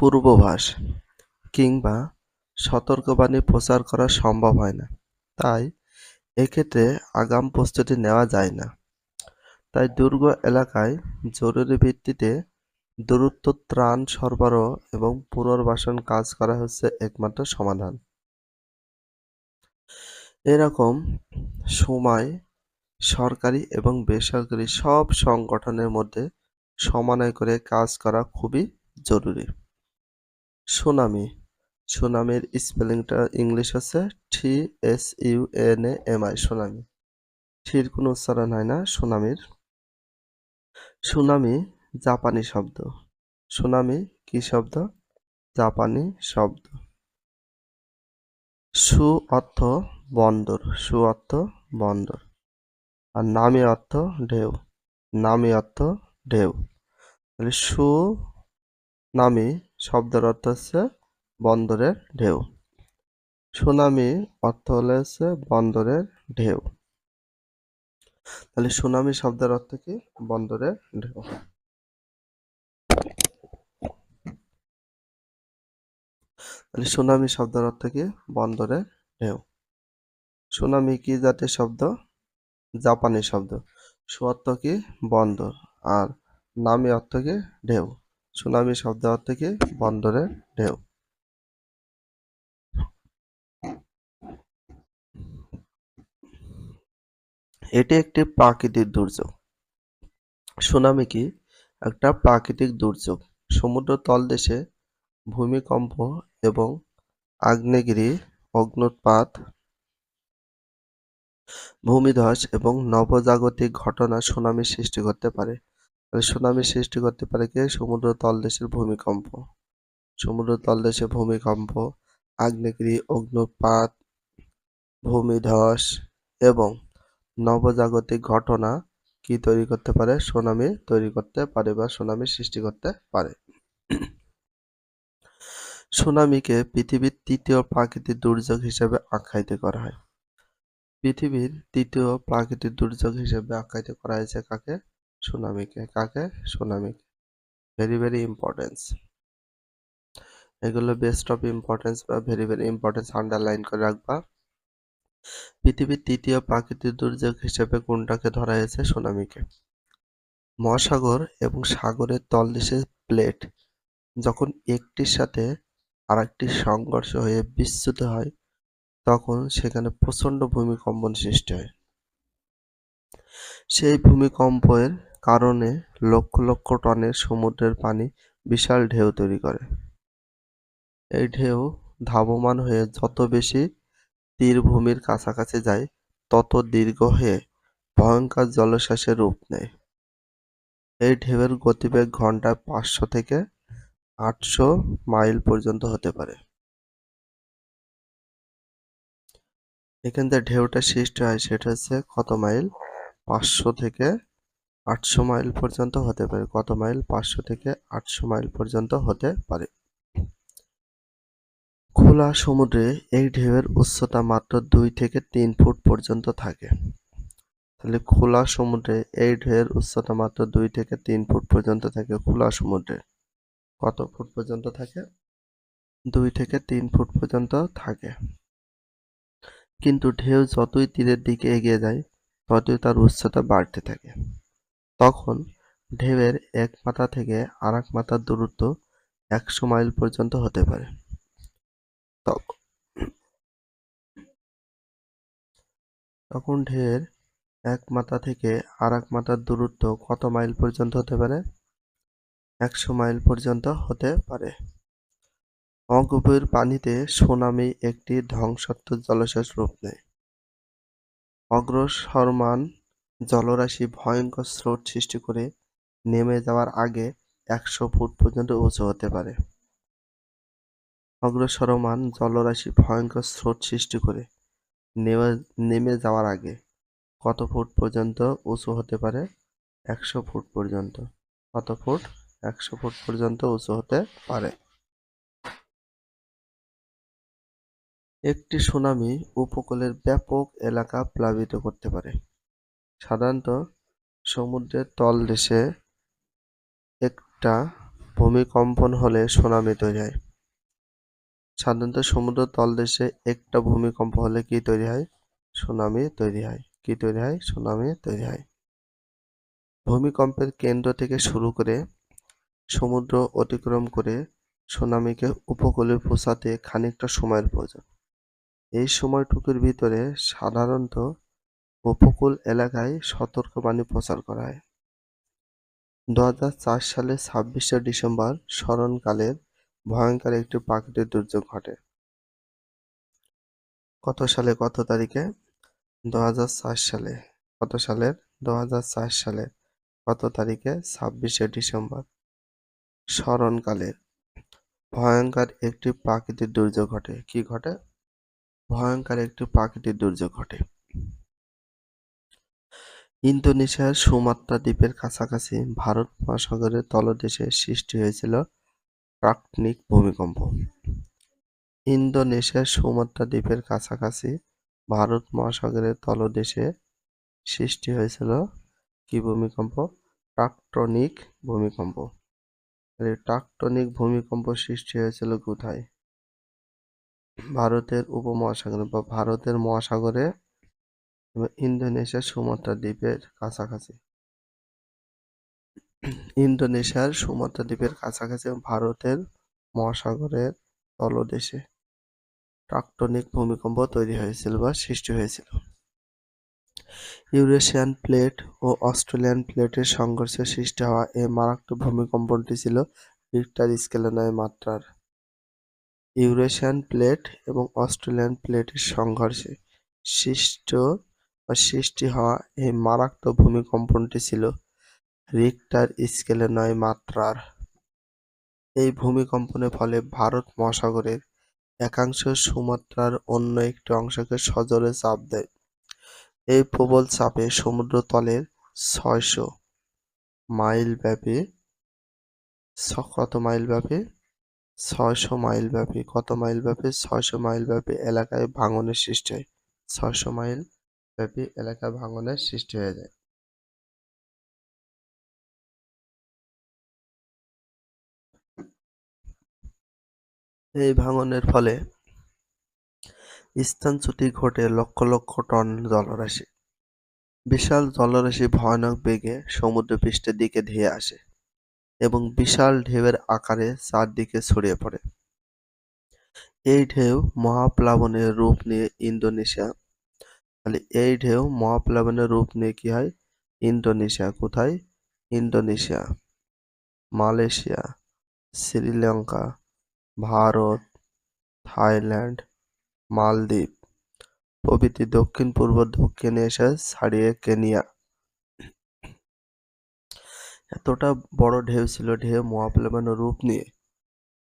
পূর্বাভাস কিংবা সতর্কবাণী প্রচার করা সম্ভব হয় না। তাই এক্ষেত্রে আগাম প্রস্তুতি নেওয়া যায় না। তাই দুর্গ এলাকায় জরুরি ভিত্তিতে দূরত্ব ত্রাণ সরবরাহ এবং পুনর্বাসন কাজ করা হচ্ছে একমাত্র সমাধান। এরকম সময় সরকারি এবং বেসরকারি সব সংগঠনের মধ্যে সমন্বয় করে কাজ করা খুবই জরুরি। সুনামি। সুনামির স্পেলিংটা ইংলিশ হচ্ছে T S U N A M I, tsunami. ঠির কোনো উচ্চারণ হয় না, সুনামির। সুনামি, জাপানি শব্দ। সুনামি, কি শব্দ? জাপানি শব্দ। সু অর্থ বন্দর, সু অর্থ বন্দর। আর নামি অর্থ ঢেউ, নামি অর্থ ঢেউ। তাহলে সু, নামি শব্দের অর্থ হচ্ছে বন্দরের ঢেউ। সুনামি অর্থ হলে হচ্ছে বন্দরের ঢেউ। তাহলে সুনামি শব্দের অর্থ কি? বন্দরের ঢেউ। তাহলে সুনামি শব্দের অর্থ কি? বন্দরের ঢেউ। সুনামি কি জাতীয় শব্দ? জাপানি শব্দ। সু অর্থ কি? বন্দর। আর নামি অর্থ কি? ঢেউ। সুনামি শব্দ অর্থ কি? বন্দরের ঢেউ। এটি একটি প্রাকৃতিক দুর্যোগ। সুনামি কি? একটা প্রাকৃতিক দুর্যোগ। সমুদ্র তলদেশে ভূমিকম্প এবং আগ্নেয়গিরি অগ্নুৎপাত ভূমিধস এবং নবজাগতিক ঘটনা সুনামি সৃষ্টি করতে পারে। সুনামি সৃষ্টি করতে পারে কে? সমুদ্র তলদেশের ভূমিকম্প। সমুদ্র তলদেশে ভূমিকম্প, আগ্নেয়গিরি অগ্নুৎপাত ভূমিধস এবং নবজাগতিক ঘটনা কি তৈরি করতে পারে? সুনামি তৈরি করতে পারে বা সুনামি সৃষ্টি করতে পারে। সুনামিকে পৃথিবীর তৃতীয় প্রাকৃতিক দুর্যোগ হিসেবে আখ্যায়িত করা হয়। পৃথিবীর তৃতীয় প্রাকৃতিক দুর্যোগ হিসেবে আখ্যায়িত করা হয়েছে কাকে? সুনামিকে কাকে? সুনামিকে ভেরি ভেরি ইম্পর্টেন্স এগুলো বেস্ট অফ ইম্পর্টেন্স বা ভেরি ভেরি ইম্পর্টেন্স আন্ডারলাইন করে রাখবা। পৃথিবীর তৃতীয় প্রাকৃতিক দুর্যোগ হিসেবে কোনটাকে ধরা হয়েছে? সুনামিকে মহাসাগর এবং সাগরের তলদেশের প্লেট যখন একটির সাথে আরেকটি সংঘর্ষ হয়ে বিচ্যুত হয়, তখন সেখানে প্রচণ্ড ভূমিকম্পন সৃষ্টি হয়। সেই ভূমিকম্পের কারণে লক্ষ লক্ষ টনের সমুদ্রের পানি বিশাল ঢেউ তৈরি করে। এই ঢেউ ধাবমান হয়ে যত বেশি তীরভূমির কাছাকাছি যায়, তত দীর্ঘ হয়ে ভয়ঙ্কর জলশ্বাসের রূপ নেয়। এই ঢেউয়ের গতিবেগ ঘন্টায় পাঁচশো থেকে আটশো মাইল পর্যন্ত হতে পারে। এখান থেকে ঢেউটা সৃষ্টি হয়, সেটা হচ্ছে কত মাইল? পাঁচশো থেকে আটশো মাইল পর্যন্ত হতে পারে। কত মাইল? পাঁচশো থেকে আটশো মাইল পর্যন্ত হতে পারে। খোলা সমুদ্রে এই ঢেউয়ের উচ্চতা মাত্র দুই থেকে তিন ফুট পর্যন্ত থাকে। তাহলে খোলা সমুদ্রে এই ঢেউয়ের উচ্চতা মাত্র দুই থেকে তিন ফুট পর্যন্ত থাকে খোলা সমুদ্রে। কত ফুট পর্যন্ত থাকে? দুই থেকে তিন ফুট পর্যন্ত থাকে। কিন্তু ঢেউ যতই তীরের দিকে এগিয়ে যায়, ততই তার উচ্চতা বাড়তে থাকে। তখন ঢেউয়ের এক মাথা থেকে আর এক মাথার দূরত্ব একশো মাইল পর্যন্ত হতে পারে। তখন ঢেউয়ের এক মাথা থেকে আর এক মাথার দূরত্ব কত মাইল পর্যন্ত হতে পারে? একশো মাইল পর্যন্ত হতে পারে। অগভীর পানিতে সুনামি একটি ধ্বংসাত্মক জলশ্বাস রূপ নেয়। অগ্রসরমান জলরাশি ভয়ঙ্কর স্রোত সৃষ্টি করে নেমে যাওয়ার আগে একশো ফুট পর্যন্ত উঁচু হতে পারে। অগ্রসরমান জলরাশি ভয়ঙ্কর স্রোত সৃষ্টি করে নেমে যাওয়ার আগে কত ফুট পর্যন্ত উঁচু হতে পারে? একশো ফুট পর্যন্ত। কত ফুট? একশো ফুট পর্যন্ত উঁচু হতে পারে। একটি সুনামি উপকূলের ব্যাপক এলাকা প্লাবিত করতে পারে। সাধারণত সমুদ্রের তলদেশে একটা ভূমিকম্পন হলে সুনামি তৈরি হয় সাধারণত সমুদ্র তলদেশে একটা ভূমিকম্প হলে কি তৈরি হয়? সুনামি তৈরি হয়। কি তৈরি হয়? সুনামি তৈরি হয়। ভূমিকম্পের কেন্দ্র থেকে শুরু করে সমুদ্র অতিক্রম করে সুনামিকে উপকূলে পৌঁছাতে খানিকটা সময়ের প্রয়োজন। এই সময়টুকুর ভিতরে সাধারণত উপকূল এলাকায় সতর্কবাণী প্রচার করা হয়। দু সালে ছাব্বিশে ডিসেম্বর স্মরণকালের ভয়ঙ্কর একটি প্রাকৃতিক দুর্যোগ ঘটে। কত সালে, কত তারিখে? দু সালে। কত সালের? দু সালে। কত তারিখে? ছাব্বিশে ডিসেম্বর স্মরণকালের ভয়ঙ্কর একটি প্রাকৃতিক দুর্যোগ ঘটে। কি ঘটে? ভয়ঙ্কর একটি প্রাকৃতিক দুর্যোগ ঘটে। ইন্দোনেশিয়ার সুমাত্রা দ্বীপের কাছাকাছি ভারত মহাসাগরের তলদেশে সৃষ্টি হয়েছিল প্রাকৃতিক ভূমিকম্প। ইন্দোনেশিয়ার সুমাত্রা দ্বীপের কাছাকাছি ভারত মহাসাগরের তলদেশে সৃষ্টি হয়েছিল কি ভূমিকম্প? প্রাকটনিক ভূমিকম্প। টাকটনিক ভূমিকম্প সৃষ্টি হয়েছিল কোথায়? ভারতের উপমহাসাগরে বা ভারতের মহাসাগরে ইন্দোনেশিয়ার সুমাত্রা দ্বীপের কাছাকাছি। ইন্দোনেশিয়ার সুমাত্রা দ্বীপের কাছাকাছি ভারতের মহাসাগরের তলদেশে টাকটনিক ভূমিকম্প তৈরি হয়েছিল বা সৃষ্টি হয়েছিল। ইউরেশিয়ান প্লেট ও অস্ট্রেলিয়ান প্লেটের সংঘর্ষে সৃষ্টি হওয়া এই মারাত্মক ভূমিকম্পটি ছিল রিক্টার স্কেলে নয় মাত্রার। ইউরেশিয়ান প্লেট এবং অস্ট্রেলিয়ান প্লেটের সংঘর্ষে সৃষ্ট সৃষ্টি হওয়া এই মারাত্মক ভূমিকম্পনটি ছিল রিক্টার স্কেলে নয় মাত্রার। এই ভূমিকম্পনের ফলে ভারত মহাসাগরের একাংশ সুমাত্রার অন্য একটি অংশকে সজোরে চাপ দেয়। এই প্রবল চাপে সমুদ্রতলের ছয়শো মাইল ব্যাপী কত মাইল ব্যাপী? ছয়শো মাইল ব্যাপী, কত মাইল ব্যাপী? ছয়শো মাইল ব্যাপী এলাকায় ভাঙনের সৃষ্টি হয়। ছয়শো মাইল ব্যাপী এলাকায় ভাঙনের সৃষ্টি হয়ে যায়। এই ভাঙনের ফলে স্থানচ্যুতি ঘটে লক্ষ লক্ষ টন জলরাশি। বিশাল জলরাশি ভয়ানক বেগে সমুদ্রপৃষ্ঠের দিকে ধেয়ে আসে এবং বিশাল ঢেউয়ের আকারে চারদিকে ছড়িয়ে পড়ে। এই ঢেউ মহাপ্লাবনের রূপ নিয়ে ইন্দোনেশিয়া তাহলে এই ঢেউ মহাপ্লাবনের রূপ নিয়ে কি হয়? ইন্দোনেশিয়া। কোথায়? Indonesia. Malaysia. Sri Lanka. Bharat. Thailand. মালদ্বীপ। প্রভৃতি দক্ষিণ, পূর্ব, দক্ষিণ এশিয়া ছাড়িয়ে কেনিয়া। এতটা বড় ঢেউ ছিল ঢেউ মহাপ্লাবনের রূপ নিয়ে।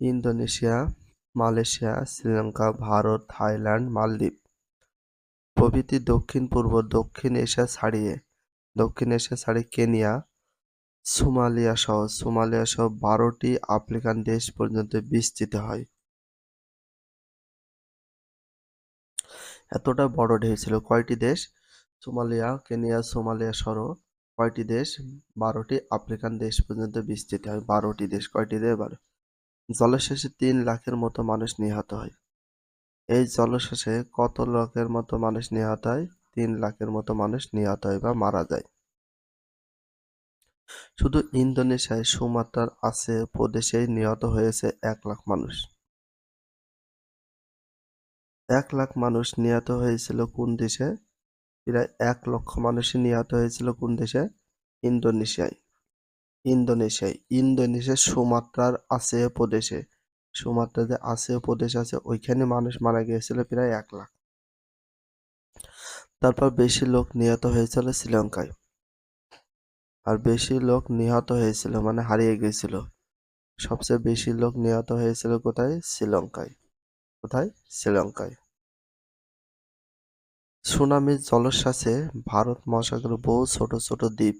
Indonesia, Malaysia, Sri Lanka, Bharat, Thailand, মালদ্বীপ। প্রভৃতি দক্ষিণ পূর্ব, দক্ষিণ এশিয়া ছাড়িয়ে, দক্ষিণ এশিয়া ছাড়িয়ে কেনিয়া, সোমালিয়া সহ সোমালিয়া সহ বারোটি আফ্রিকান দেশ পর্যন্ত বিস্তৃত হয়। এতটা বড় ঢেউ ছিল। কয়টি দেশ? সোমালিয়া, কেনিয়া, সোমালিয়া সহ কয়টি দেশ? বারোটি আফ্রিকান দেশ পর্যন্ত বিস্তৃত হয়। বারোটি দেশ, কয়টি দেশ? বারো। জলশেষে তিন লাখের মতো মানুষ নিহত হয়। এই জলশেষে কত লাখের মতো মানুষ নিহত হয়? তিন লাখের মতো মানুষ নিহত হয় বা মারা যায়। শুধু ইন্দোনেশিয়ায়, সুমাত্রার আছে, প্রদেশেই নিহত হয়েছে এক লাখ মানুষ। এক লাখ মানুষ নিহত হয়েছিল কোন দেশে? প্রায় এক লক্ষ মানুষই নিহত হয়েছিল কোন দেশে? ইন্দোনেশিয়ায়। ইন্দোনেশিয়ায়। ইন্দোনেশিয়ার সুমাত্রার আছে, প্রদেশে। সুমাত্রা যে আছে প্রদেশ আছে, ওইখানে মানুষ মারা গিয়েছিল প্রায় এক লাখ। তারপর বেশি লোক নিহত হয়েছিল শ্রীলঙ্কায়। আর বেশি লোক নিহত হয়েছিল মানে হারিয়ে গিয়েছিল। সবচেয়ে বেশি লোক নিহত হয়েছিল কোথায়? শ্রীলঙ্কায়। কোথায়? শ্রীলঙ্কায়। সুনামির জলোচ্ছ্বাসে ভারত মহাসাগরের বহু ছোট ছোট দ্বীপ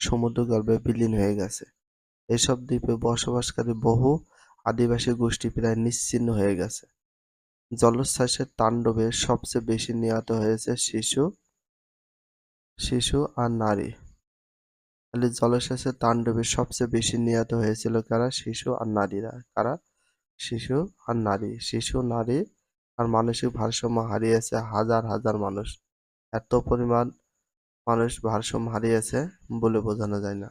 সমুদ্র সমুদ্রগর্ভে বিলীন হয়ে গেছে। এসব দ্বীপে বসবাসকারী বহু আদিবাসী গোষ্ঠী প্রায় নিশ্চিহ্ন হয়ে গেছে। জলোচ্ছ্বাসের তাণ্ডবে সবচেয়ে বেশি নিহত হয়েছে শিশু শিশু আর নারী। তাহলে জলসেচের তাণ্ডবে সবচেয়ে বেশি নিহত হয়েছিল কারা? শিশু আর নারীরা। কারা? শিশু আর নারী। শিশু, নারী আর মানসিক ভারসাম্য হারিয়েছে হাজার হাজার মানুষ। এত পরিমাণ মানুষ ভারসাম্য হারিয়েছে বলে বোঝানো যায় না।